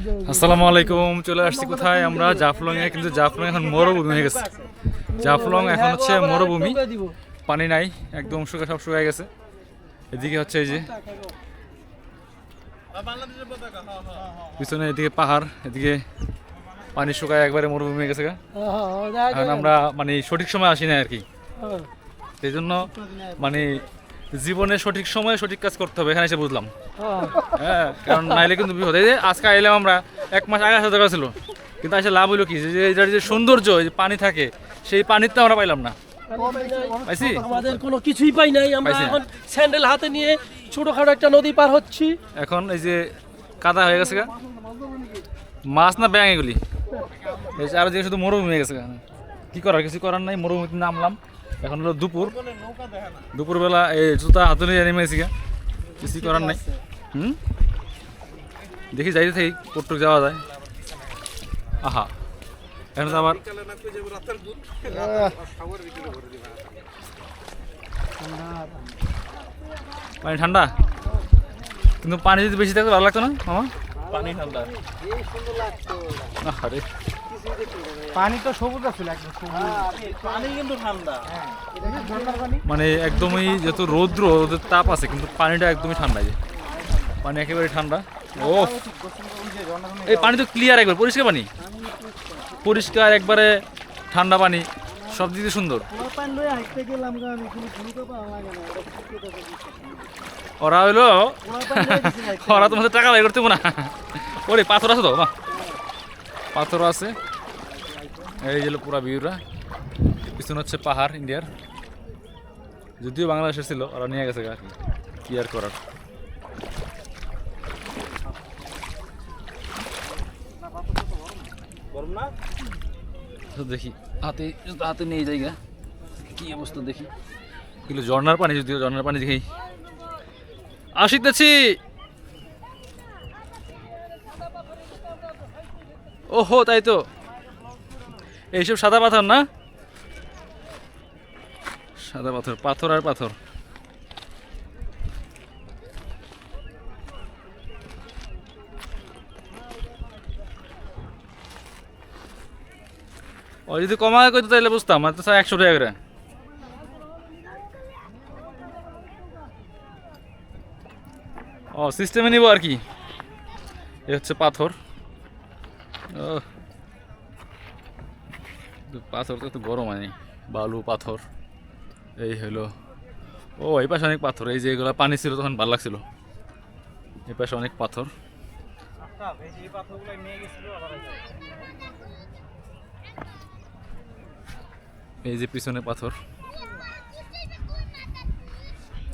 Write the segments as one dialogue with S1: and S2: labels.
S1: আসসালামু আলাইকুম চলে আসছি কোথায়? আমরা জাফলং এ কিন্তু জাফলং এখন মরুভূমি হয়ে গেছে। জাফলং এখন হচ্ছে মরুভূমি। পানি নাই একদম শুকা সব শুকায় গেছে। এদিকে হচ্ছে এই যে পিছনে এদিকে পাহাড় এদিকে পানি শুকায় একবারে মরুভূমি হয়ে গেছে। এখন আমরা মানে সঠিক সময় আসি না আর কি। সেই জন্য মানে জীবনে সঠিক সময়ে সঠিক কাজ করতে হবে এখানে এসে বুঝলাম। হ্যাঁ কারণ নাইলে কিন্তু বিপদ। এই যে আজকে আইলাম আমরা এক মাস আগে আসা দরকার ছিল। কিন্তু আসলে লাভ হইল কি? যে এটার যে সৌন্দর্য এই যে পানি থাকে সেই পানির তো আমরা পাইলাম না। পাইছি?
S2: আমাদের কোনো কিছুই পাই নাই। আমরা এখন স্যান্ডেল হাতে নিয়ে ছোটখাটো একটা নদী পার হচ্ছি।
S1: এখন এই যে কাদা হয়ে গেছে গা। মাছ না ব্যাং এগুলি? এই যে শুধু মরুভূমি হয়ে গেছে কি করার? কিছু করার নাই মরুভূমিতে নামলাম। এখন হলো দুপুর। দুপুরবেলা এই জুতা হাতে নিয়ে নেমেছি গা। কিছু করার নাই। হুম? দেখি যাইতে থাকি কটুক যাওয়া যায়। আহা। এখন আবার পানি ঠান্ডা? কিন্তু পানি যদি বেশি থাকতো ভালো লাগতো না মামা?
S3: পানি ঠান্ডা।
S1: আরে
S3: পানি তো সবুজ। আছে পানি কিন্তু ঠান্ডা।
S1: মানে একদমই যত রৌদ্র ওদের তাপ আছে কিন্তু পানিটা একদমই ঠান্ডা যে। পানি একেবারে ঠান্ডা। ও এই পানি তো ক্লিয়ার একবার পরিষ্কার পানি? পরিষ্কার একবারে ঠান্ডা পানি সব দিক সুন্দর। ওরা হইল ওরা তোমাদের টাকা বাই করতে হবে না। ওরে পাথর আছে তো পাথর আছে। এই যে পুরা ভিউরা। পিছনে হচ্ছে পাহাড় ইন্ডিয়ার। যদিও বাংলাদেশের ছিল ওরা নিয়ে গেছে আর কি। আর করার? দেখি। হাতে হাতে নিয়ে যাই গা। কি অবস্থা দেখি। কিন্তু ঝর্নার পানি যদিও ঝর্নার পানি দেখি। আসিতেছি! ওহো তাই তো। এইসব সাদা পাথর না? সাদা পাথর পাথর আর পাথর। ও, যদি কমায় করতো তাহলে বুঝতাম তো স্যার একশো টাকা করে। ও সিস্টেমে নিব আর কি। এ হচ্ছে পাথর। ও পাথর তো একটু গরম হয় বালু, পাথর, এই হলো, ও, এই পাশে অনেক পাথর, এই যে এগুলো পানি ছিল তখন ভালো লাগছিল। এই পাশে অনেক পাথর।
S3: এই
S1: যে পিছনে পাথর।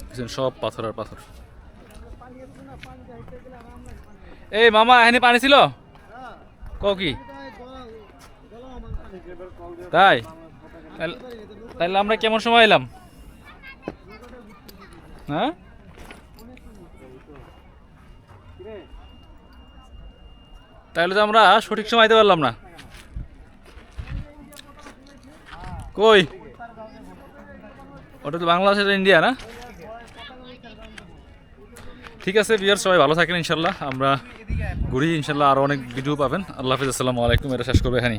S1: পিছনে সব পাথর আর পাথর। এই মামা, এখানে পানি ছিল? কও কি? তাই? তাহলে- আমরা কেমন সময় এলাম? হ্যাঁ? তাহলে তো আমরা সঠিক সময় দিতে পারলাম না। কই? ওটা তো বাংলাদেশ ইন্ডিয়া না? ঠিক আছে বিয়ার সবাই ভালো থাকেন ইনশাল্লাহ। আমরা ঘুরি ইনশাল্লাহ আরও অনেক ভিডিও পাবেন। আল্লাহ হাফিজ, আসসালামু আলাইকুম। এটা শেষ করব এখানেই।